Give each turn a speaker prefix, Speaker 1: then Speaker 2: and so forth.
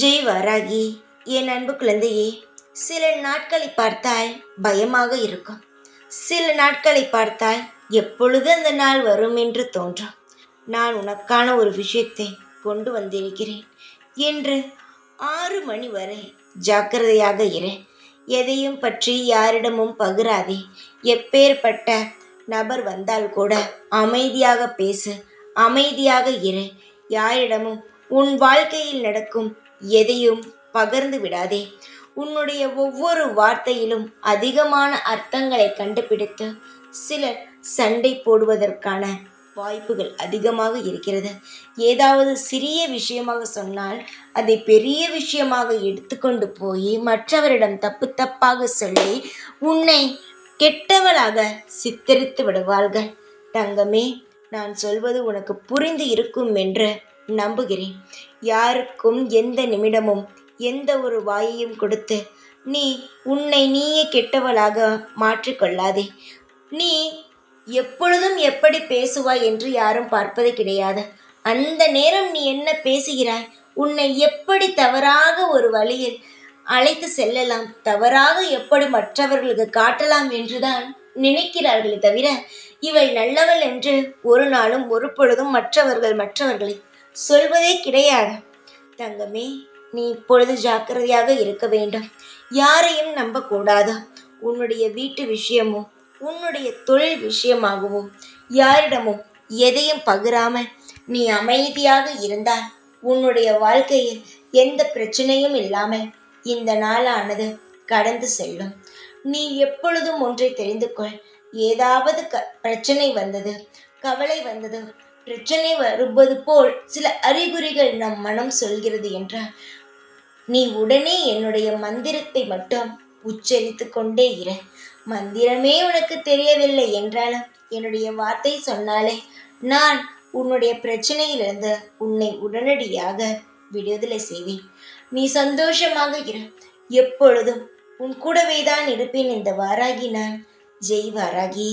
Speaker 1: ஜெய் வராகி என் அன்பு குழந்தையே சில நாட்களை பார்த்தால் பயமாக இருக்கும். சில நாட்களை பார்த்தால் எப்பொழுது அந்த நாள் வரும் என்று தோன்றும். நான் உனக்கான ஒரு விஷயத்தை கொண்டு வந்திருக்கிறேன் என்று ஆறு மணி வரை ஜாக்கிரதையாக இரு. எதையும் பற்றி யாரிடமும் பகிராதே. எப்பேற்பட்ட நபர் வந்தால் கூட அமைதியாக பேசு. அமைதியாக இரு. யாரிடமும் உன் வாழ்க்கையில் நடக்கும் எதையும் பகிர்ந்து விடாதே. உன்னுடைய ஒவ்வொரு வார்த்தையிலும் அதிகமான அர்த்தங்களை கண்டுபிடித்து சிலர் சண்டை போடுவதற்கான வாய்ப்புகள் அதிகமாக இருக்கிறது. ஏதாவது சிறிய விஷயமாக சொன்னால் அதை பெரிய விஷயமாக எடுத்துக்கொண்டு போய் மற்றவரிடம் தப்பு தப்பாக சொல்லி உன்னை கெட்டவளாக சித்தரித்து விடுவார்கள். தங்கமே நான் சொல்வது உனக்கு புரிந்து இருக்கும் என்று நம்புகிறேன். யாருக்கும் எந்த நிமிடமும் எந்த ஒரு வாயையும் கொடுத்து நீ உன்னை நீயே கெட்டவளாக மாற்றிக்கொள்ளாதே நீ எப்பொழுதும் எப்படி பேசுவாய் என்று யாரும் பார்ப்பது கிடையாது. அந்த நேரம் நீ என்ன பேசுகிறாய்? உன்னை எப்படி தவறாக ஒரு வழியில் அழைத்து செல்லலாம்? தவறாக எப்படி மற்றவர்களுக்கு காட்டலாம் என்றுதான் நினைக்கிறார்களே தவிர இவள் நல்லவள் என்று ஒரு நாளும் ஒரு பொழுதும் மற்றவர்கள் மற்றவர்களை சொல்வதே கிடையாது. தங்கமே நீ இப்பொழுது ஜாக்கிரதையாக இருக்க வேண்டும். யாரையும் நம்பக்கூடாது. உன்னுடைய வீட்டு விஷயமோ உன்னுடைய தொழில் விஷயமாகவோ யாரிடமும் எதையும் பகிராமல் நீ அமைதியாக இருந்தால் உன்னுடைய வாழ்க்கையில் எந்த பிரச்சனையும் இல்லாமல் இந்த நாளானது கடந்து செல்லும். நீ எப்பொழுதும் ஒன்றை தெரிந்து கொள். ஏதாவது க பிரச்சனை வந்தது கவலை வந்தது பிரச்சனை வருவது போல் சில அறிகுறிகள் நம் மனம் சொல்கிறது என்றால் நீ உடனே என்னுடைய மந்திரத்தை மட்டும் உச்சரித்து கொண்டே இரு. மந்திரமே உனக்கு தெரியவில்லை என்றாலும் என்னுடைய வார்த்தை சொன்னாலே நான் உன்னுடைய பிரச்சனையிலிருந்து உன்னை உடனடியாக விடுதலை செய்வேன். நீ சந்தோஷமாக இரு. எப்பொழுதும் உன் கூடவே தான் இருப்பேன் இந்த வாராகி நான் ஜெய் வாராகி.